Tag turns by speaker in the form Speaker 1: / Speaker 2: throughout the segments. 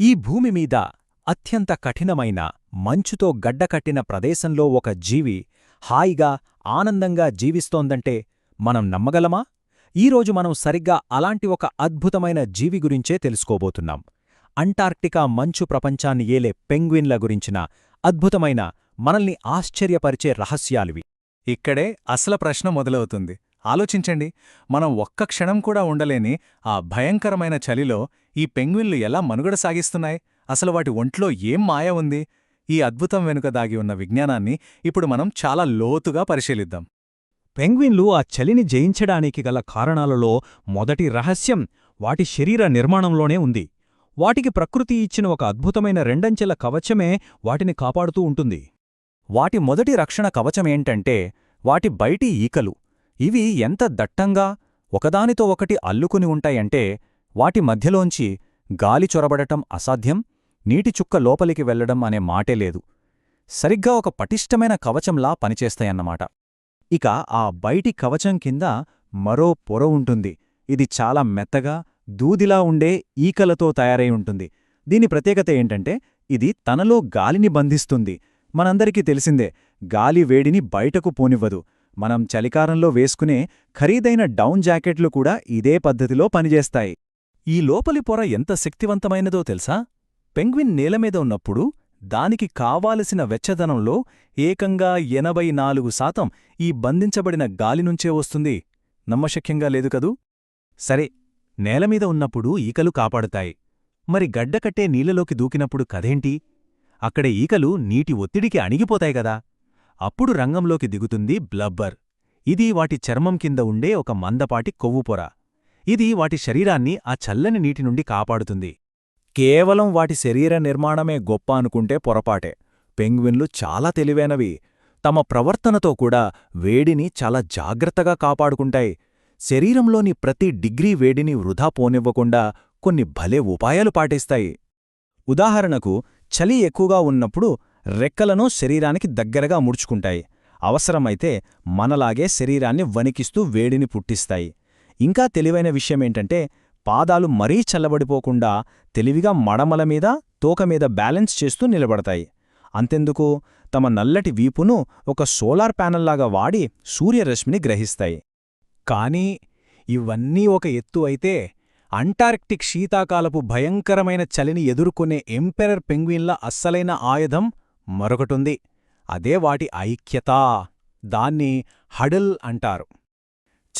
Speaker 1: ఈ భూమి మీద అత్యంత కఠినమైన మంచుతో గడ్డకట్టిన ప్రదేశంలో ఒక జీవి హాయిగా ఆనందంగా జీవిస్తోందంటే మనం నమ్మగలమా? ఈరోజు మనం సరిగ్గా అలాంటి ఒక అద్భుతమైన జీవి గురించే తెలుసుకోబోతున్నాం. అంటార్క్టికా మంచు ప్రపంచాన్ని ఏలే పెంగ్విన్ల గురించిన అద్భుతమైన మనల్ని ఆశ్చర్యపరిచే రహస్యాలివి.
Speaker 2: ఇక్కడే అసలు ప్రశ్న మొదలవుతుంది. ఆలోచించండి మనం ఒక్క క్షణం కూడా ఉండలేని ఆ భయంకరమైన చలిలో ఈ పెంగ్విన్లు ఎలా మనుగడ సాగిస్తున్నాయి? అసలు వాటి ఒంట్లో ఏం మాయ ఉంది? ఈ అద్భుతం వెనుక దాగి ఉన్న విజ్ఞానాన్ని ఇప్పుడు మనం చాలా లోతుగా పరిశీలిద్దాం.
Speaker 1: పెంగ్విన్లు ఆ చలిని జయించడానికి గల కారణాలలో మొదటి రహస్యం వాటి శరీర నిర్మాణంలోనే ఉంది. వాటికి ప్రకృతి ఇచ్చిన ఒక అద్భుతమైన రెండంచెల కవచమే వాటిని కాపాడుతూ ఉంటుంది. వాటి మొదటి రక్షణ కవచమేంటంటే వాటి బయటి ఈకలు. ఇవి ఎంత దట్టంగా ఒకదానితో ఒకటి అల్లుకుని ఉంటాయంటే వాటి మధ్యలోంచి గాలి చొరబడటం అసాధ్యం నీటి చుక్క లోపలికి వెళ్ళడం అనే మాటే లేదు. సరిగ్గా ఒక పటిష్టమైన కవచంలా పనిచేస్తాయన్నమాట. ఇక ఆ బయటి కవచం కింద మరో పొర ఉంటుంది. ఇది చాలా మెత్తగా దూదిలా ఉండే ఈకలతో తయారై ఉంటుంది. దీని ప్రత్యేకత ఏంటంటే ఇది తనలో గాలిని బంధిస్తుంది. మనందరికీ తెలిసిందే గాలి వేడిని బయటకు పోనివ్వదు. మనం చలికాలంలో వేసుకునే ఖరీదైన డౌన్ జాకెట్లు కూడా ఇదే పద్ధతిలో పనిచేస్తాయి. ఈ లోపలి పొర ఎంత శక్తివంతమైనదో తెలుసా? పెంగ్విన్ నేలమీద ఉన్నప్పుడు దానికి కావాలసిన వెచ్చదనంలో ఏకంగా ఎనభై నాలుగు శాతం ఈ బంధించబడిన గాలినుంచే వస్తుంది. నమ్మశక్యంగా లేదు కదూ? సరే నేలమీద ఉన్నప్పుడు ఈకలు కాపాడుతాయి. మరి గడ్డకట్టే నీళ్ళలోకి దూకినప్పుడు కథేంటి? అక్కడ ఈకలు నీటి ఒత్తిడికి అణిగిపోతాయి గదా అప్పుడు రంగంలోకి దిగుతుంది బ్లబ్బర్. ఇది వాటి చర్మం కింద ఉండే ఒక మందపాటి కొవ్వుపొర ఇది వాటి శరీరాన్ని ఆ చల్లని నీటి నుండి కాపాడుతుంది. కేవలం వాటి శరీర నిర్మాణమే గొప్ప అనుకుంటే పొరపాటే. పెంగ్విన్లు చాలా తెలివైనవి. తమ ప్రవర్తనతో కూడా వేడిని చాలా జాగ్రత్తగా కాపాడుకుంటాయి. శరీరంలోని ప్రతి డిగ్రీ వేడిని వృధా పోనివ్వకుండా కొన్ని భలే ఉపాయాలు పాటిస్తాయి. ఉదాహరణకు చలి ఎక్కువగా ఉన్నప్పుడు రెక్కలను శరీరానికి దగ్గరగా ముడుచుకుంటాయి. అవసరమైతే మనలాగే శరీరాన్ని వణికిస్తూ వేడిని పుట్టిస్తాయి. ఇంకా తెలివైన విషయమేంటంటే పాదాలు మరీ చల్లబడిపోకుండా తెలివిగా మడమల మీద తోక మీద బ్యాలెన్స్ చేస్తూ నిలబడతాయి. అంతెందుకు? తమ నల్లటి వీపును ఒక సోలార్ ప్యానల్లాగా వాడి సూర్యరశ్మిని గ్రహిస్తాయి. కానీ ఇవన్నీ ఒక ఎత్తు అయితే అంటార్క్టిక్ శీతాకాలపు భయంకరమైన చలిని ఎదుర్కొనే ఎంపెరర్ పెంగ్విన్ల అస్సలైన ఆయుధం మరొకటుంది. అదే వాటి ఐక్యత. దాన్ని హడల్ అంటారు.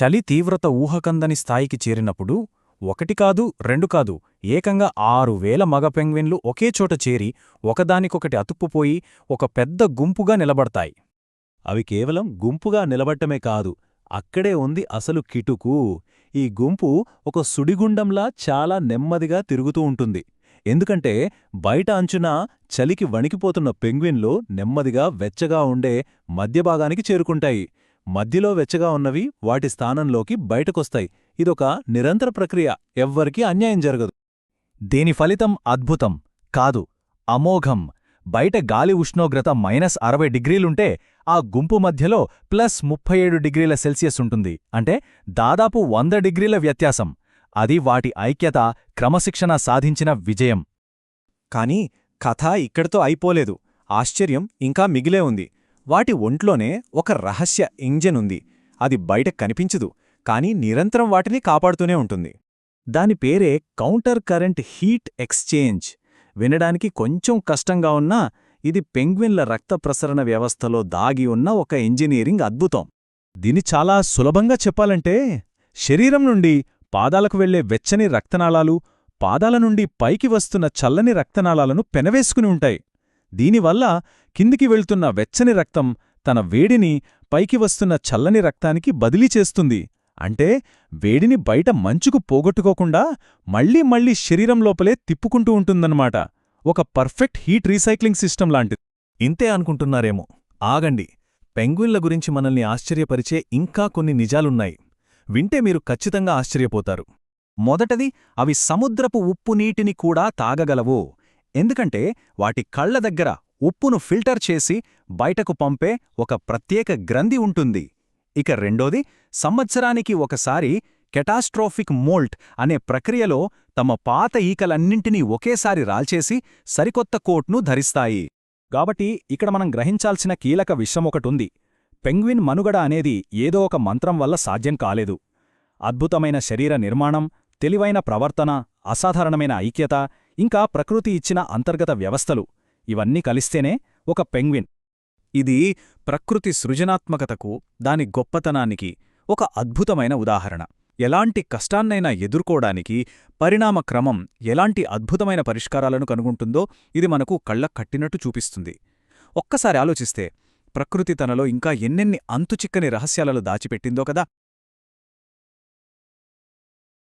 Speaker 1: చలి తీవ్రత ఊహకందని స్థాయికి చేరినప్పుడు ఒకటి కాదు రెండు కాదు ఏకంగా ఆరు వేల మగ పెంగ్విన్లు ఒకేచోట చేరి ఒకదానికొకటి అతుక్కుపోయి ఒక పెద్ద గుంపుగా నిలబడతాయి. అవి కేవలం గుంపుగా నిలబట్టమే కాదు అక్కడే ఉంది అసలు కిటుకు. ఈ గుంపు ఒక సుడిగుండంలా చాలా నెమ్మదిగా తిరుగుతూ ఉంటుంది. ఎందుకంటే బయట అంచున చలికి వణికిపోతున్న పెంగ్విన్లు నెమ్మదిగా వెచ్చగా ఉండే మధ్యభాగానికి చేరుకుంటాయి. మధ్యలో వెచ్చగా ఉన్నవి వాటి స్థానంలోకి బయటకొస్తాయి. ఇదొక నిరంతర ప్రక్రియ. ఎవ్వరికీ అన్యాయం జరగదు. దీని ఫలితం అద్భుతం. కాదు అమోఘం. బయట గాలి ఉష్ణోగ్రత మైనస్ అరవై డిగ్రీలుంటే ఆ గుంపు మధ్యలో ప్లస్ ముప్పై ఏడు డిగ్రీల సెల్సియస్ ఉంటుంది. అంటే దాదాపు వంద డిగ్రీల వ్యత్యాసం. అది వాటి ఐక్యత క్రమశిక్షణ సాధించిన విజయం. కాని కథ ఇక్కడితో అయిపోలేదు. ఆశ్చర్యం ఇంకా మిగిలే ఉంది. వాటి ఒంట్లోనే ఒక రహస్య ఇంజన్ ఉంది. అది బయట కనిపించదు కానీ నిరంతరం వాటిని కాపాడుతూనే ఉంటుంది. దాని పేరే కౌంటర్ కరెంట్ హీట్ ఎక్స్చేంజ్. వినడానికి కొంచెం కష్టంగా ఉన్నా ఇది పెంగ్విన్ల రక్త ప్రసరణ వ్యవస్థలో దాగి ఉన్న ఒక ఇంజనీరింగ్ అద్భుతం. దీని చాలా సులభంగా చెప్పాలంటే శరీరం నుండి పాదాలకు వెళ్ళే వెచ్చని రక్తనాళాలు పాదాల నుండి పైకి వస్తున్న చల్లని రక్తనాళాలను పెనవేసుకుని ఉంటాయి. దీనివల్ల కిందికి వెళ్తున్న వెచ్చని రక్తం తన వేడిని పైకి వస్తున్న చల్లని రక్తానికి బదిలీ చేస్తుంది. అంటే వేడిని బయట మంచుకు పోగొట్టుకోకుండా మళ్ళీ మళ్ళీ శరీరం లోపలే తిప్పుకుంటూ ఉంటుందన్నమాట. ఒక పర్ఫెక్ట్ హీట్ రీసైక్లింగ్ సిస్టమ్ లాంటిది. ఇంతే అనుకుంటున్నారేమో. ఆగండి. పెంగ్విన్ల గురించి మనల్ని ఆశ్చర్యపరిచే ఇంకా కొన్ని నిజాలున్నాయి. వింటే మీరు ఖచ్చితంగా ఆశ్చర్యపోతారు. మొదటది అవి సముద్రపు ఉప్పు నీటిని కూడా తాగగలవు. ఎందుకంటే వాటి కళ్ళ దగ్గర ఉప్పును ఫిల్టర్ చేసి బయటకు పంపే ఒక ప్రత్యేక గ్రంథి ఉంటుంది. ఇక రెండోది సంవత్సరానికి ఒకసారి
Speaker 3: కెటాస్ట్రోఫిక్ మోల్ట్ అనే ప్రక్రియలో తమ పాత ఈకలన్నింటినీ ఒకేసారి రాల్చేసి సరికొత్త కోట్ను ధరిస్తాయి.
Speaker 1: కాబట్టి ఇక్కడ మనం గ్రహించాల్సిన కీలక విషయమొకటుంది పెంగ్విన్ మనుగడ అనేది ఏదో ఒక మంత్రం వల్ల సాధ్యం కాలేదు. అద్భుతమైన శరీర నిర్మాణం తెలివైన ప్రవర్తన అసాధారణమైన ఐక్యత ఇంకా ప్రకృతి ఇచ్చిన అంతర్గత వ్యవస్థలు ఇవన్నీ కలిస్తేనే ఒక పెంగ్విన్.
Speaker 3: ఇది ప్రకృతి సృజనాత్మకతకు దాని గొప్పతనానికి ఒక అద్భుతమైన ఉదాహరణ. ఎలాంటి కష్టాన్నైనా ఎదుర్కోవడానికి పరిణామ క్రమం ఎలాంటి అద్భుతమైన పరిష్కారాలను కనుగొంటుందో ఇది మనకు కళ్ళ కట్టినట్టు చూపిస్తుంది. ఒక్కసారి ఆలోచిస్తే ప్రకృతి తనలో ఇంకా ఎన్నెన్ని అంతుచిక్కని రహస్యాలలో దాచిపెట్టిందో కదా!